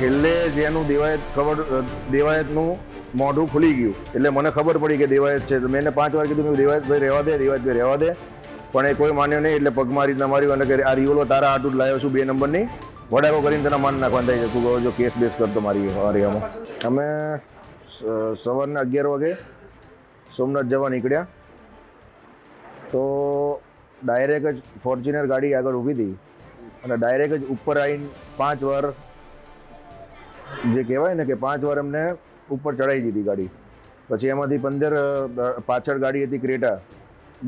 છેલ્લે જેનું દેવાયત ખબર દેવાયતનું મોઢું ખુલી ગયું. એટલે મને ખબર પડી કે દેવાયત છે. તો મેં પાંચ વાર કીધું દેવાયતભાઈ, રહેવા દે, દેવાયતભાઈ, રહેવા દે. પણ એ કોઈ માન્યો નહીં, એટલે પગમાં રીતના માર્યું અને આ રિવોલ્વર તારા આટું જ લાવ્યો છું બે નંબરની. વડાકો કરીને તને માન નાખવાનું થાય છે. તું કહો જો કેસ બેસ કરતો મારી હરિયામાં અમે સવારના અગિયાર વાગે સોમનાથ જવા નીકળ્યા. તો ડાયરેક્ટ જ ફોર્ચ્યુનર ગાડી આગળ ઊભી હતી. અને ડાયરેક્ટ જ ઉપર આવીને પાંચ વાર જે કહેવાય ને કે પાંચ વાર અમને ઉપર ચડાવી દીધી ગાડી. પછી એમાંથી પંદર પાછળ ગાડી હતી ક્રેટા.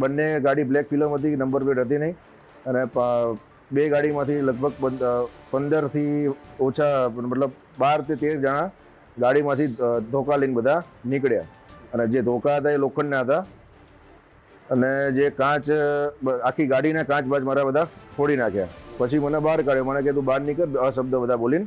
બંને ગાડી બ્લેક ફિલ્મ હતી, નંબર પ્લેટ હતી નહીં. અને બે ગાડીમાંથી લગભગ પંદરથી ઓછા, મતલબ બાર તેર જણા ગાડીમાંથી ધોકા લઈને બધા નીકળ્યા. અને જે ધોકા હતા એ લોખંડના હતા. અને જે કાચ આખી ગાડીના કાચ બાજ મારા બધા ફોડી નાખ્યા. પછી મને બહાર કાઢ્યો. મને કે તું બહાર નીકળ અશબ્દ બધા બોલીને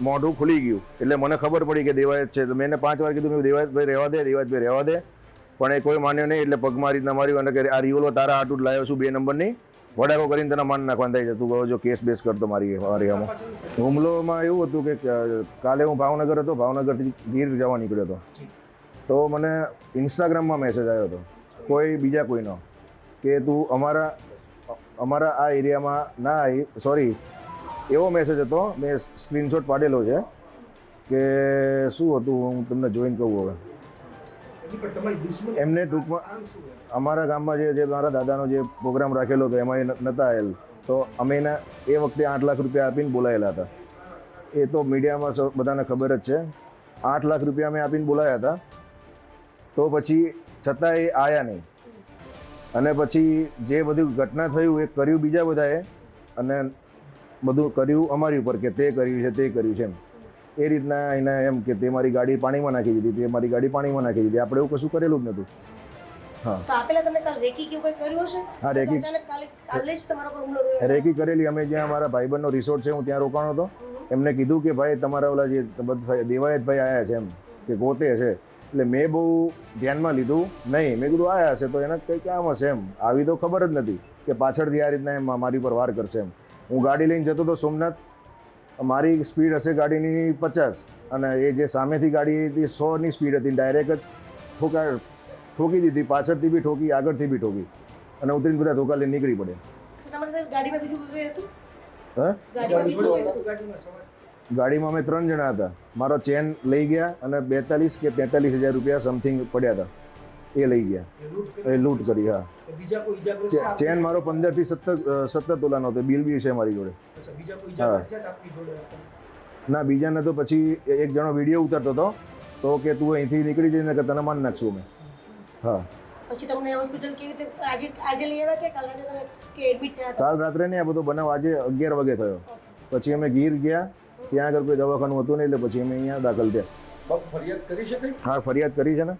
મોઢું ખુલી ગયું. એટલે મને ખબર પડી કે દેવાયત છે. તો મેં પાંચ વાર કીધું, મેં દેવાયતભાઈ રહેવા દે, દેવાયતભાઈ રહેવા દે. પણ એ કોઈ માન્યો નહીં, એટલે પગમાં રીતના માર્યું અને આ રિવોલ્વર તારા આટું લાવ્યો છું બે નંબરની. વડાકો કરીને તને માન નાખવાનું થાય છે. તું કહો જો કેસ બેસ કરતો મારી આમાં હુમલોમાં એવું હતું કે કાલે હું ભાવનગર હતો, ભાવનગરથી ગીર જવા નીકળ્યો હતો. તો મને ઇન્સ્ટાગ્રામમાં મેસેજ આવ્યો હતો, કોઈ બીજા કોઈનો, કે તું અમારા અમારા આ એરિયામાં ના આવી સોરી એવો મેસેજ હતો મેં સ્ક્રીનશોટ પાડેલો છે કે શું હતું હું તમને જોઈન કહું હવે. એમને ટૂંકમાં? અમારા ગામમાં જે જે મારા દાદાનો જે પ્રોગ્રામ રાખેલો હતો એમાં એ નહોતા આવેલ તો અમે એના એ વખતે આઠ લાખ રૂપિયા આપીને બોલાયેલા હતા. એ તો મીડિયામાં સૌ બધાને ખબર જ છે. આઠ લાખ રૂપિયા અમે આપીને બોલાયા હતા. તો પછી છતાં એ આવ્યા નહીં. અને પછી જે બધું ઘટના થયું એ કર્યું બીજા બધાએ. અને બધું કર્યું અમારી ઉપર કે તે કર્યું છે તે કર્યું છે એમ. એ રીતના એને એમ કે તે મારી ગાડી પાણીમાં નાખી દીધી તે મારી ગાડી પાણીમાં નાખી દીધી. આપણે એવું કશું કરેલું જ નહોતું. રેકી કરેલી. અમે જ્યાં અમારા ભાઈબંધનો રિસોર્ટ છે હું ત્યાં રોકાણો હતો. એમને કીધું કે ભાઈ તમારા ઓલા જે બધા દેવાયતભાઈ આવ્યા છે એમ કે પોતે છે. એટલે મેં બહુ ધ્યાનમાં લીધું નહીં. મેં કીધું આવ્યા છે તો એને કંઈ કામ હશે એમ. આવી તો ખબર જ નથી કે પાછળથી આ રીતના એમ મારી પર વાર કરશે એમ. હું ગાડી લઈને જતો હતો સોમનાથ. મારી સ્પીડ હશે ગાડીની પચાસ અને એ જે સામેથી ગાડી હતી સોની સ્પીડ હતી ડાયરેક્ટ જ ઠોકા ઠોકી દીધી પાછળથી બી ઠોકી આગળથી બી ઠોકી અને ઉતરીને બધા ધોકા લઈને નીકળી પડે ગાડીમાં બીજું કોઈ હતું? ગાડીમાં અમે ત્રણ જણા હતા. મારો ચેન લઈ ગયા અને બેતાલીસ કે તેતાલીસ હજાર રૂપિયા સમથિંગ પડ્યા હતા. એ લઈ ગયા એ લૂંટ કરી એ લૂંટ કરી હા તો બીજા કોઈ ઈજાગ્રસ્ત છે ચે- આપની? ચેન મારો પંદરથી સત્તર સત્તર તોલાનો હતો બિલ બી છે મારી જોડે અચ્છા બીજા કોઈ ઈજાગ્રસ્ત છે આપની જોડે ના બીજાને તો પછી એક જણો વીડિયો ઉતારતો હતો તો કે તું અહીંથી નીકળી જઈને કે તને માન નાખશું અમે હા પછી તમને હોસ્પિટલ કેવી રીતે આજે આજે લઈ આવ્યા કે કાલ રાતે તમે કે એડમિટ થયા હતા? કાલ રાત્રે ને આ બધો બનાવ આજે અગિયાર વાગે થયો. પછી અમે ગીર ગયા ત્યાં આગળ કોઈ દવાખાનું હતું નહીં એટલે પછી અમે અહીંયા દાખલ થયા. બાપ ફરિયાદ કરી શકે હા ફરિયાદ કરી છે ને.